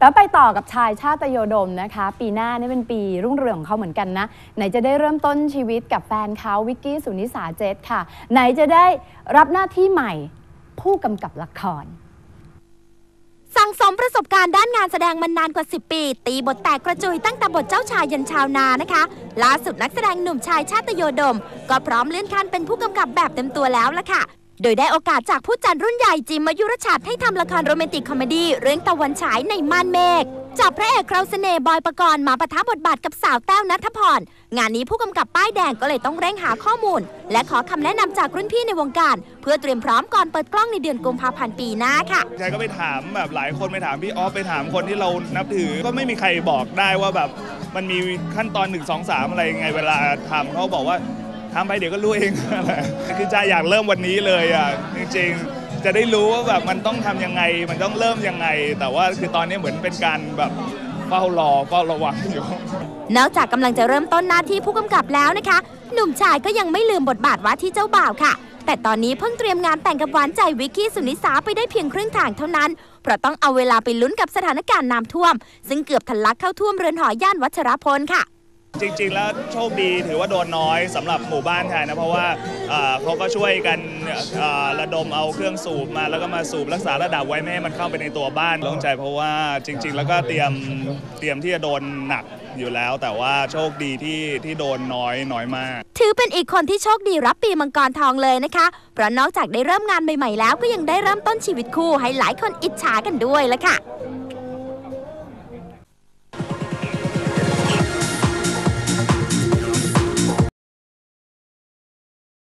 แล้วไปต่อกับชายชาติโยดมนะคะ ปีหน้านี่เป็นปีรุ่งเรืองของเขาเหมือนกันนะ ไหนจะได้เริ่มต้นชีวิตกับแฟนเขาวิกกี้สุนิสาเจตค่ะ ไหนจะได้รับหน้าที่ใหม่ผู้กำกับละคร สั่งสมประสบการณ์ด้านงานแสดงมานานกว่า 10 ปี ตีบทแตกกระจุยตั้งแต่บทเจ้าชายยันชาวนานะคะ ล่าสุดนักแสดงหนุ่มชายชาติโยดม ก็พร้อมเลื่อนขั้นเป็นผู้กำกับแบบเต็มตัวแล้วละค่ะ โดยได้โอกาสจากผู้จัดรุ่นใหญ่จิมมายุรชัดให้ทำละครโรแมนติกคอมเมดี้เรื่องตะวันฉายในม่านเมฆจับพระเอกเคราเสน่ห์บอยปกรณ์มาปะทะบทบาทกับสาวแต้วนัทพร งานนี้ผู้กำกับป้ายแดงก็เลยต้องเร่งหาข้อมูล และขอคำแนะนำจากรุ่นพี่ในวงการ เพื่อเตรียมพร้อมก่อนเปิดกล้องในเดือนกุมภาพันธ์ปีหน้าค่ะใครก็ไปถามแบบหลายคนไปถามพี่ออฟไปถามคนที่เรานับถือ ก็ไม่มีใครบอกได้ว่าแบบมันมีขั้นตอน1 2 3 อะไรยังไงเวลาทำเขาบอกว่า ทำไปเดี๋ยวก็รู้เอง คือใจอยากเริ่มวันนี้เลยอะจริงๆ จะได้รู้ว่าแบบมันต้องทำยังไง มันต้องเริ่มยังไง แต่ว่าคือตอนนี้เหมือนเป็นการแบบเฝ้ารอเฝ้าระวังอยู่ นอกจากกำลังจะเริ่มต้นหน้าที่ผู้กำกับแล้วนะคะ หนุ่มชายก็ยังไม่ลืมบทบาทว่าที่เจ้าบ่าวค่ะ แต่ตอนนี้เพิ่งเตรียมงานแต่งกับหวานใจวิกกี้สุนิสาไปได้เพียงครึ่งทางเท่านั้น เพราะต้องเอาเวลาไปลุ้นกับสถานการณ์น้ำท่วม ซึ่งเกือบทะลักเข้าท่วมเรือนหอย่านวัชรพลค่ะ จริง ๆ แล้วโชคดีถือว่าโดนน้อยสำหรับหมู่บ้านแทนนะ เพราะว่าเขาก็ช่วยกันระดมเอาเครื่องสูบมา แล้วก็มาสูบรักษาระดับไว้ไม่ให้มันเข้าไปในตัวบ้านต้องใจเพราะว่าจริง ๆ แล้วก็เตรียมเตรียมที่จะโดนหนักอยู่แล้ว แต่ว่าโชคดีที่ที่โดนน้อยน้อยมาก ถือเป็นอีกคนที่โชคดีรับปีมังกรทองเลยนะคะ เพราะนอกจากได้เริ่มงานใหม่ๆแล้วก็ยังได้เริ่มต้นชีวิตคู่ให้หลายคนอิจฉากันด้วยละค่ะ